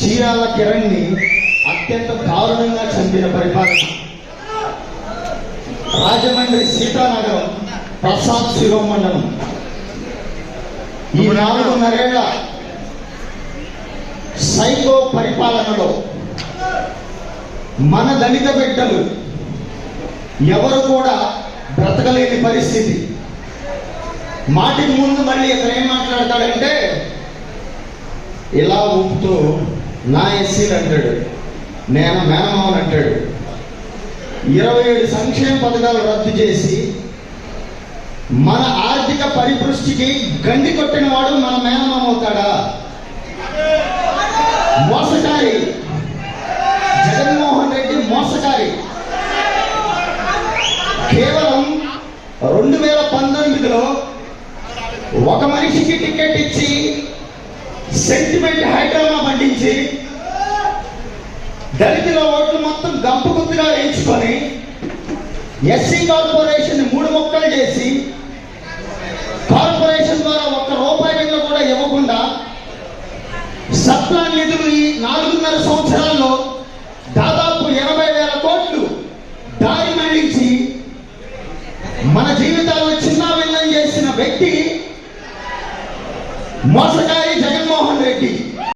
చీరాల కిరణ్ని అత్యంత దారుణంగా చంపిన పరిపాలన. రాజమండ్రి సీతానగరం ప్రసాద్ శిరోమండలం ఈ నాలుగున్నరేళ్ళ సైకో పరిపాలనలో మన దళిత బిడ్డలు ఎవరు కూడా బ్రతకలేని పరిస్థితి. మాటికి ముందు మళ్ళీ ఇతను ఏం మాట్లాడతాడంటే ఇలా ఊపుతూ నా ఎస్సీలు అంటాడు. నేను మేనమావన్ అంటాడు. ఇరవై ఏడు సంక్షేమ పథకాలు రద్దు చేసి మన ఆర్థిక పరిపుష్టికి గండి కొట్టిన వాడు మన మేనమామ అవుతాడా? మోసకారి. జగన్మోహన్ రెడ్డి మోసకారి. కేవలం రెండు వేల పంతొమ్మిదిలో ఒక మనిషికి టికెట్ ఇచ్చి సెంటిమెంట్ హైడ్రామా పండించి దళితుల ఓట్లు మొత్తం గంపు గుర్తుగా వేయించుకొని ఎస్సీ కార్పొరేషన్ మూడు మొక్కలు చేసి కార్పొరేషన్ ద్వారా ఒక్క రూపాయి కింద కూడా ఇవ్వకుండా సత్నా నిధులు ఈ నాలుగున్నర సంవత్సరాల్లో దాదాపు ఎనభై వేల కోట్లు దారి మళ్ళించి మన జీవితాల్లో చిన్న చిన్నాభిన్నం చేసిన వ్యక్తి మోసకాయ